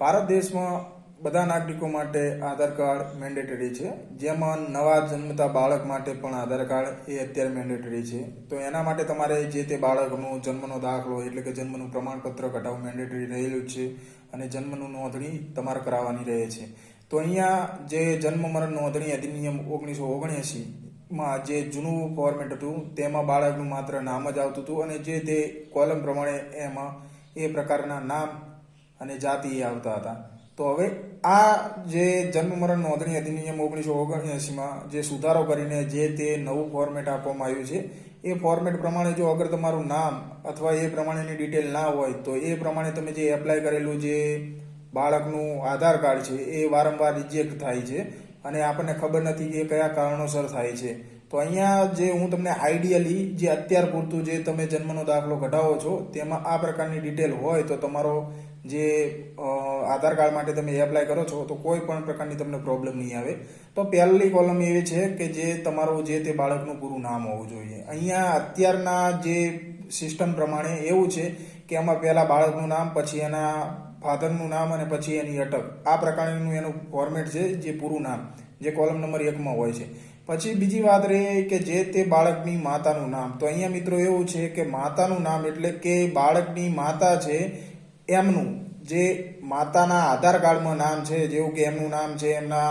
ભારત દેશમાં બધા નાગરિકો માટે આધાર કાર્ડ મેન્ડેટરી છે. જેમાં નવા જન્મતા બાળક માટે પણ આધાર કાર્ડ એ અત્યારે મેન્ડેટરી છે. તો એના માટે તમારે જે તે બાળકનું જન્મનો દાખલો એટલે કે જન્મનું પ્રમાણપત્ર કઢાવવું મેન્ડેટરી રહેલું છે અને જન્મનું નોંધણી તમારે કરાવવાની રહે છે. તો અહીંયા જે જન્મ મરણ નોંધણી અધિનિયમ ઓગણીસો ઓગણએંસી માં જે જૂનું ફોર્મેટ હતું, તેમાં બાળકનું માત્ર નામ જ આવતું હતું અને જે તે કોલમ પ્રમાણે એમાં એ પ્રકારના નામ અને જાતિ આવતા હતા. તો હવે આ જે જન્મ મરણ નોંધણી અધિનિયમ ઓગણીસો ઓગણએંસીમાં જે સુધારો કરીને જે તે નવું ફોર્મેટ આપવામાં આવ્યું છે, એ ફોર્મેટ પ્રમાણે જો અગર તમારું નામ અથવા એ પ્રમાણેની ડિટેલ ના હોય, તો એ પ્રમાણે તમે જે એપ્લાય કરેલું જે બાળકનું આધાર કાર્ડ છે, એ વારંવાર રિજેક્ટ થાય છે અને આપણને ખબર નથી કે કયા કારણોસર થાય છે. તો અહીંયા જે હું તમને આઈડિયલી જે અત્યાર પૂરતું જે તમે જન્મનો દાખલો કઢાવો છો, તેમાં આ પ્રકારની ડિટેલ હોય તો તમારો જે આધાર કાર્ડ માટે તમે એપ્લાય કરો છો, તો કોઈ પણ પ્રકારની તમને પ્રોબ્લેમ નહીં આવે. તો પહેલી કોલમ એવી છે કે જે તમારું જે તે બાળકનું પૂરું નામ હોવું જોઈએ. અહીંયા અત્યારના જે સિસ્ટમ પ્રમાણે એવું છે કે આમાં પહેલાં બાળકનું નામ, પછી એના ફાધરનું નામ અને પછી એની અટક. આ પ્રકારનું એનું ફોર્મેટ છે જે પૂરું નામ, જે કોલમ નંબર એકમાં હોય છે. પછી બીજી વાત રહી કે જે તે બાળકની માતાનું નામ. તો અહીંયા મિત્રો એવું છે કે માતાનું નામ એટલે કે બાળકની માતા છે એમનું, જે માતાના આધાર કાર્ડમાં નામ છે, જેવું કે એમનું નામ છે, એમના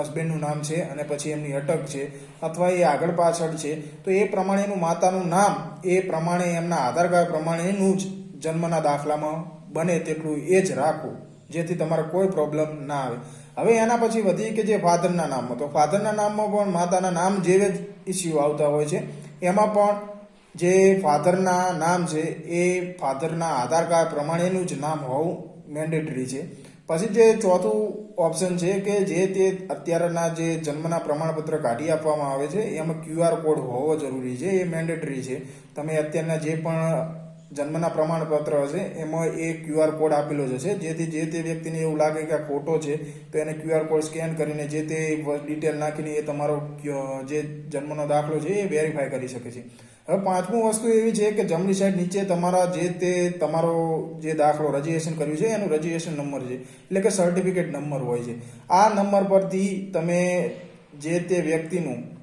હસબન્ડનું નામ છે, અને પછી એમની અટક છે, અથવા એ આગળ પાછળ છે, તો એ પ્રમાણેનું માતાનું નામ, એ પ્રમાણે એમના આધાર કાર્ડ પ્રમાણેનું જ જન્મના દાખલામાં બને તેટલું એ જ રાખવું, જેથી તમારે કોઈ પ્રોબ્લેમ ના આવે. હવે એના પછી વધી કે જે ફાધરના નામમાં, તો ફાધરના નામમાં પણ માતાના નામ જેવે જ ઇસ્યુ આવતા હોય છે, એમાં પણ જે ફાધરના નામ છે, એ ફાધરના આધાર કાર્ડ પ્રમાણેનું જ નામ હોવું મેન્ડેટરી છે. પછી જે ચોથું ઓપ્શન છે કે જે તે અત્યારના જે જન્મના પ્રમાણપત્ર કાઢી આપવામાં આવે છે, એમાં ક્યુઆર કોડ હોવો જરૂરી છે, એ મેન્ડેટરી છે. તમે અત્યારના જે પણ જન્મના પ્રમાણપત્ર હશે એમાં એ ક્યુઆર કોડ આપેલો જ જેથી જે તે વ્યક્તિને એવું લાગે કે આ ખોટો છે, તો એને ક્યુઆર કોડ સ્કેન કરીને જે તે ડિટેલ નાખીને એ તમારો જે જન્મનો દાખલો છે, એ વેરીફાઈ કરી શકે છે. હવે પાંચમું વસ્તુ એવી છે કે જમણી સાઈડ નીચે તમારા જે તે તમારો જે દાખલો રજીસ્ટ્રેશન કર્યું છે, એનું રજીસ્ટ્રેશન નંબર છે. એટલે કે સર્ટિફિકેટ નંબર હોય છે. આ નંબર પરથી તમે જે તે વ્યક્તિનું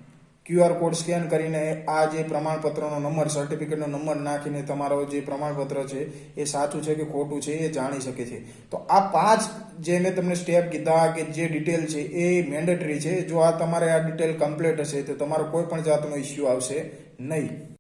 ક્યુઆર કોડ સ્કેન કરીને આ જે પ્રમાણપત્રનો નંબર સર્ટિફિકેટનો નંબર નાખીને તમારો જે પ્રમાણપત્ર છે એ સાચું છે કે ખોટું છે એ જાણી શકે છે. તો આ પાંચ જે મેં તમને સ્ટેપ કીધા કે જે ડિટેલ છે એ મેન્ડેટરી છે. જો આ તમારે આ ડિટેલ કમ્પ્લીટ હશે તો તમારો કોઈ પણ જાતનો ઇસ્યુ આવશે નહીં.